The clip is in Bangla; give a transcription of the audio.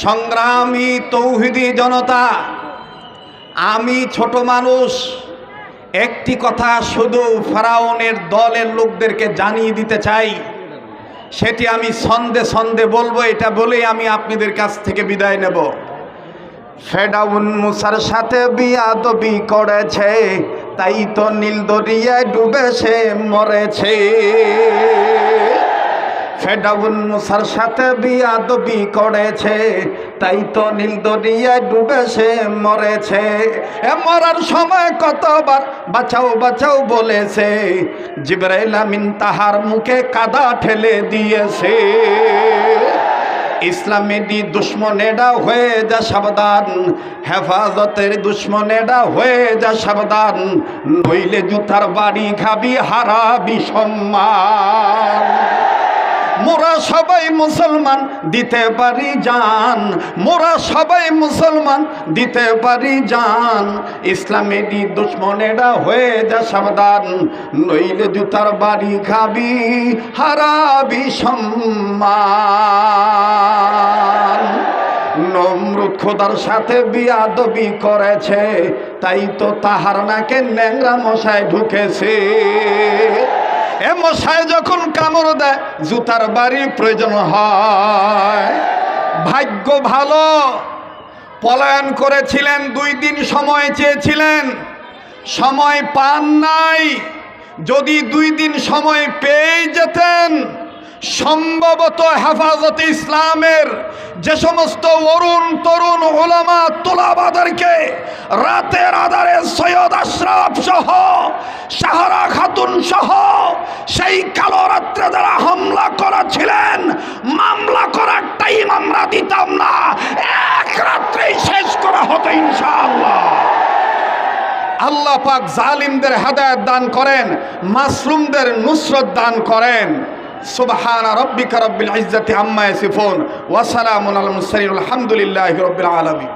সংগ্রামী তৌহিদি জনতা, আমি ছোট মানুষ, একটি কথা শুধু ফারাউনের দলের লোকদেরকে জানিয়ে দিতে চাই, সেটি আমি সন্দে সন্দে বলব, এটা বলেই আমি আপনাদের কাছ থেকে বিদায় নেব। ফেডাউন মুসার সাথে বিয়াদবি করেছে, তাই তো নীল দরিয়ায় ডুবে সে মরেছে। ফেডাউন মুসার সাথে বিয়াদবি করেছে, তাই তো নীল দরিয়ায় ডুবে সে মরেছে। এ মরার সময় কতবার বাঁচাও বাঁচাও বলেছে, জিবরাইল আমিন তাহার মুখে কাদা ঠেলে দিয়েছে। ইসলামেরই দুশ্মনেরা হয়ে যা সাবধান, হেফাজতের দুশ্মনেরা হয়ে যা সাবধান, নইলে জুতার বাড়ি খাবি হারাবি সম্মান। মোরা সবাই মুসলমান, দিতে পারি জান। মোরা সবাই মুসলমান, দিতে পারি জান। ইসলামেরই দুশ্মনেরা হয়ে যা সাবধান, নইলে জুতার বাড়ি খাবি, হারাবি সম্মান। নমরুদ খোদার সাথে বিয়াদবি করেছে, তাই তো তাহার নাকে ন্যাংরা মশায় ঢুকেছে। এ মশায় যখন কামড় দেয়, জুতার বাড়ি প্রয়োজন হয়। ভাগ্য ভালো। পলায়ন করেছিলেন, দুই দিন সময় চেয়েছিলেন। সময় পান নাই। যদি দুই দিন সময় পেয়ে যেতেন, সম্ভবত হেফাজতে ইসলামের যে সমস্ত অরুণ তরুণ ওলামা তোলাবাদেরকে রাতের আধারে সৈয়দ আশরাফ সহ সাহারা খাতুন সহ সেই কালো রাত্রে যারা হামলা করেছিলেন, মামলা করার টাইম আমরা দিতাম না। এক রাত্রেই শেষ করা হতো ইনশাআল্লাহ। আল্লাহ পাক জালিমদের হেদায়ত দান করেন, মাসরুমদের নুসরত দান করেন। সুবহান রব্বিকা রব্বিল ইজ্জাতি আম্মা ইয়াসিফুন, ওয়া সালামুন আলাল মুরসালিন, আলহামদুলিল্লাহি রব্বিল আলামিন।